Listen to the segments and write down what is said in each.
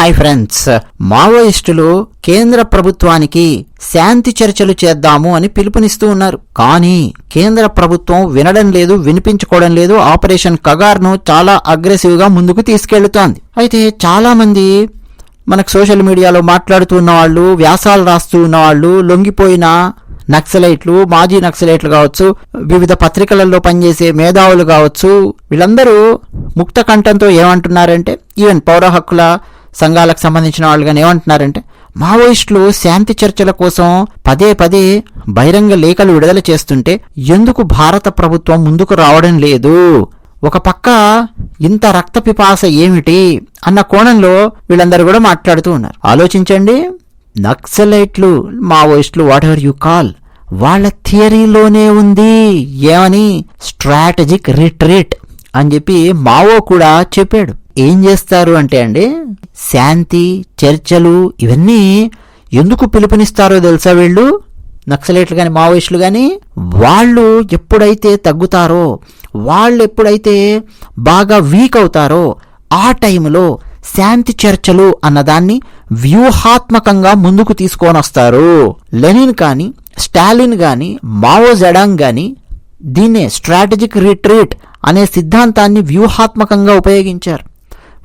Hi friends మావోయిస్టులు కేంద్ర ప్రభుత్వానికి శాంతి చర్చలు చేద్దాము అని పిలుపునిస్తూ ఉన్నారు. కానీ కేంద్ర ప్రభుత్వం వినడం లేదు వినిపించుకోవడం లేదు ఆపరేషన్ కగార్ను చాలా అగ్రెసివ్గా ముందుకు తీసుకెళ్తోంది అయితే చాలామంది మనకు సోషల్ మీడియాలో మాట్లాడుతూ ఉన్న వాళ్ళు వ్యాసాలు రాస్తూ ఉన్నవాళ్ళు లొంగిపోయిన నక్సలైట్లు మాజీ నక్సలైట్లు కావచ్చు వివిధ పత్రికలలో పనిచేసే మేధావులు కావచ్చు వీళ్ళందరూ ముక్త కంఠంతో ఏమంటున్నారంటే ఈవెన్ పౌర హక్కుల సంఘాలకు సంబంధించిన వాళ్ళు కానీ ఏమంటున్నారంటే మావోయిస్టులు శాంతి చర్చల కోసం పదే పదే బహిరంగ లేఖలు విడుదల చేస్తుంటే ఎందుకు భారత ప్రభుత్వం ముందుకు రావడం లేదు? ఒక పక్క ఇంత రక్త పిపాస ఏమిటి? అన్న కోణంలో వీళ్ళందరూ కూడా మాట్లాడుతూ ఉన్నారు. ఆలోచించండి నక్సలైట్లు మావోయిస్టులు వాట్ ఎవర్ యు కాల్ వాళ్ళ థియరీలోనే ఉంది. ఏమని? స్ట్రాటజిక్ రిట్రీట్ అని చెప్పి మావో కూడా చెప్పాడు. ఏం చేస్తారు అంటే అండి శాంతి చర్చలు ఇవన్నీ ఎందుకు పిలుపునిస్తారో తెలుసా వీళ్ళు? నక్సలైట్లు కానీ మావోయిస్టులు కానీ వాళ్ళు ఎప్పుడైతే తగ్గుతారో వాళ్ళు ఎప్పుడైతే బాగా వీక్ అవుతారో ఆ టైంలో శాంతి చర్చలు అన్నదాన్ని వ్యూహాత్మకంగా ముందుకు తీసుకొని వస్తారు. లెనిన్ కానీ స్టాలిన్ కానీ మావో జడాంగ్ కానీ దీన్నే స్ట్రాటజిక్ రిట్రీట్ అనే సిద్ధాంతాన్ని వ్యూహాత్మకంగా ఉపయోగించారు.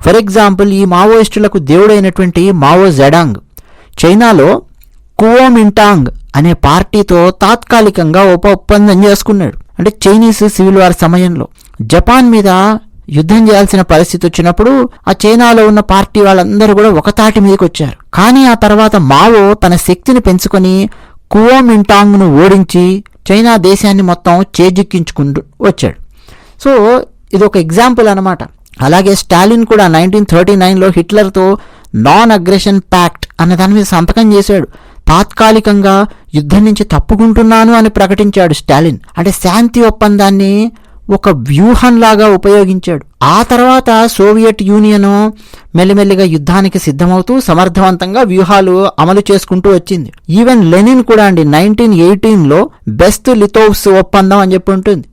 ఫర్ ఎగ్జాంపుల్ ఈ మావోయిస్టులకు దేవుడైనటువంటి మావో జెడాంగ్ చైనాలో కువోమింటాంగ్ అనే పార్టీతో తాత్కాలికంగా ఉప ఒప్పందం చేసుకున్నాడు. అంటే చైనీస్ సివిల్ వార్ సమయంలో. జపాన్ మీద యుద్ధం చేయాల్సిన పరిస్థితి వచ్చినప్పుడు ఆ చైనాలో ఉన్న పార్టీ వాళ్ళందరూ కూడా ఒక తాటి మీదకి వచ్చారు. కానీ ఆ తర్వాత మావో తన శక్తిని పెంచుకొని కువోమింటాంగ్ను ఓడించి చైనా దేశాన్ని మొత్తం చేజిక్కించుకుంటూ వచ్చాడు. సో ఇది ఒక ఎగ్జాంపుల్ అనమాట అలాగే స్టాలిన్ కూడా నైన్టీన్ థర్టీ నైన్లో హిట్లర్తో నాన్ అగ్రెషన్ ప్యాక్ట్ అన్న దాని మీద సంతకం చేశాడు. తాత్కాలికంగా యుద్ధం నుంచి తప్పుకుంటున్నాను అని ప్రకటించాడు స్టాలిన్. అంటే శాంతి ఒప్పందాన్ని ఒక వ్యూహంలాగా ఉపయోగించాడు. ఆ తర్వాత సోవియట్ యూనియన్ మెల్లిమెల్లిగా యుద్ధానికి సిద్ధమవుతూ సమర్థవంతంగా వ్యూహాలు అమలు చేసుకుంటూ వచ్చింది. ఈవెన్ లెనిన్ కూడా అండి నైన్టీన్ ఎయిటీన్లో బెస్ట్ లితోవ్స్ ఒప్పందం అని చెప్పి ఉంటుంది.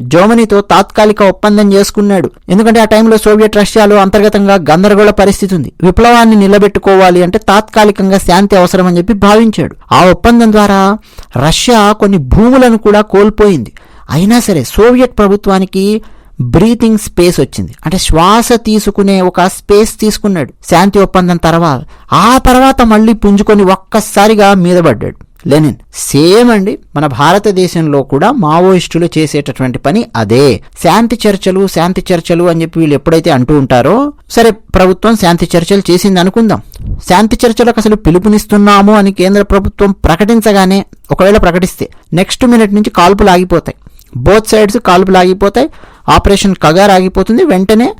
జర్మనీతో తాత్కాలిక ఒప్పందం చేసుకున్నాడు. ఎందుకంటే ఆ టైంలో సోవియట్ రష్యాలో అంతర్గతంగా గందరగోళ పరిస్థితి ఉంది. విప్లవాన్ని నిలబెట్టుకోవాలి అంటే తాత్కాలికంగా శాంతి అవసరం అని చెప్పి భావించాడు. ఆ ఒప్పందం ద్వారా రష్యా కొన్ని భూములను కూడా కోల్పోయింది. అయినా సరే సోవియట్ ప్రభుత్వానికి బ్రీతింగ్ స్పేస్ వచ్చింది. అంటే శ్వాస తీసుకునే ఒక స్పేస్ తీసుకున్నాడు. శాంతి ఒప్పందం తర్వాత ఆ తర్వాత మళ్ళీ పుంజుకొని ఒక్కసారిగా మీద పడ్డాడు లెనిన్. సేమ్ అండి మన భారతదేశంలో కూడా మావోయిస్టులు చేసేటటువంటి పని అదే. శాంతి చర్చలు శాంతి చర్చలు అని చెప్పి వీళ్ళు ఎప్పుడైతే అంటూ ఉంటారో సరే ప్రభుత్వం శాంతి చర్చలు చేసింది అనుకుందాం. శాంతి చర్చలకు అసలు పిలుపునిస్తున్నాము అని కేంద్ర ప్రభుత్వం ప్రకటించగానే ఒకవేళ ప్రకటిస్తే నెక్స్ట్ మినిట్ నుంచి కాల్పులు ఆగిపోతాయి. బోత్ సైడ్స్ కాల్పులు ఆగిపోతాయి. ఆపరేషన్ కగార్ ఆగిపోతుంది. వెంటనే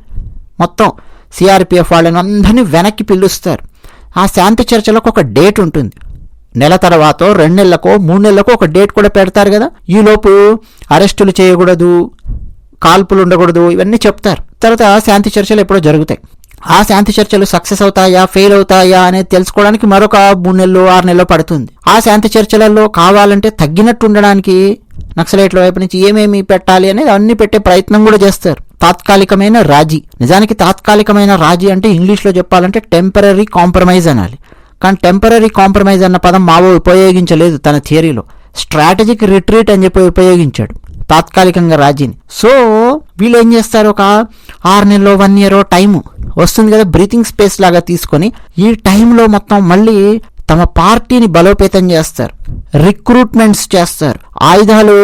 మొత్తం సిఆర్పిఎఫ్ వాళ్ళని అందరినీ వెనక్కి పిలుస్తారు. ఆ శాంతి చర్చలకు ఒక డేట్ ఉంటుంది. నెల తర్వాత రెండు నెలలకో మూడు నెలలకో ఒక డేట్ కూడా పెడతారు కదా. ఈలోపు అరెస్టులు చేయకూడదు కాల్పులు ఉండకూడదు ఇవన్నీ చెప్తారు. తర్వాత శాంతి చర్చలు ఎప్పుడో జరుగుతాయి. ఆ శాంతి చర్చలు సక్సెస్ అవుతాయా ఫెయిల్ అవుతాయా అనేది తెలుసుకోవడానికి మరొక మూడు నెలలు ఆరు నెలలు పడుతుంది. ఆ శాంతి చర్చలలో కావాలంటే తగ్గినట్టు ఉండడానికి నక్సలైట్ల వైపు నుంచి ఏమేమి పెట్టాలి అనేది అన్ని పెట్టే ప్రయత్నం కూడా చేస్తారు. తాత్కాలికమైన రాజీ. నిజానికి తాత్కాలికమైన రాజీ అంటే ఇంగ్లీష్లో చెప్పాలంటే టెంపరీ కాంప్రమైజ్ అనాలి. కానీ టెంపరీ కాంప్రమైజ్ అన్న పదం మావో ఉపయోగించలేదు తన థియరీలో స్ట్రాటజిక్ రిట్రీట్ అని చెప్పి ఉపయోగించాడు తాత్కాలికంగా రాజీని. సో వీళ్ళు ఏం చేస్తారు ఒక ఆరు నెలలో వన్ ఇయర్ టైము వస్తుంది కదా బ్రీతింగ్ స్పేస్ లాగా తీసుకొని ఈ టైంలో మొత్తం మళ్ళీ తమ పార్టీని బలోపేతం చేస్తారు. రిక్రూట్మెంట్స్ చేస్తారు. ఆయుధాలు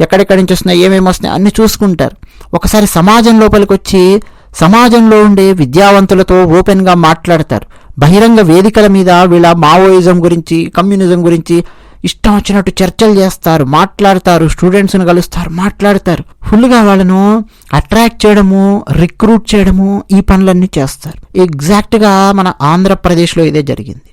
ఎక్కడెక్కడి నుంచి వస్తున్నాయి ఏమేమి వస్తున్నాయి అన్ని చూసుకుంటారు. ఒకసారి సమాజం లోపలికి వచ్చి సమాజంలో ఉండే విద్యావంతులతో ఓపెన్గా మాట్లాడతారు. బహిరంగ వేదికల మీద వీళ్ళ మావోయిజం గురించి కమ్యూనిజం గురించి ఇష్టం వచ్చినట్టు చర్చలు చేస్తారు మాట్లాడతారు స్టూడెంట్స్ని కలుస్తారు మాట్లాడతారు. ఫుల్గా వాళ్ళను అట్రాక్ట్ చేయడము రిక్రూట్ చేయడము ఈ పనులన్నీ చేస్తారు. ఎగ్జాక్ట్గా మన ఆంధ్రప్రదేశ్లో ఇదే జరిగింది.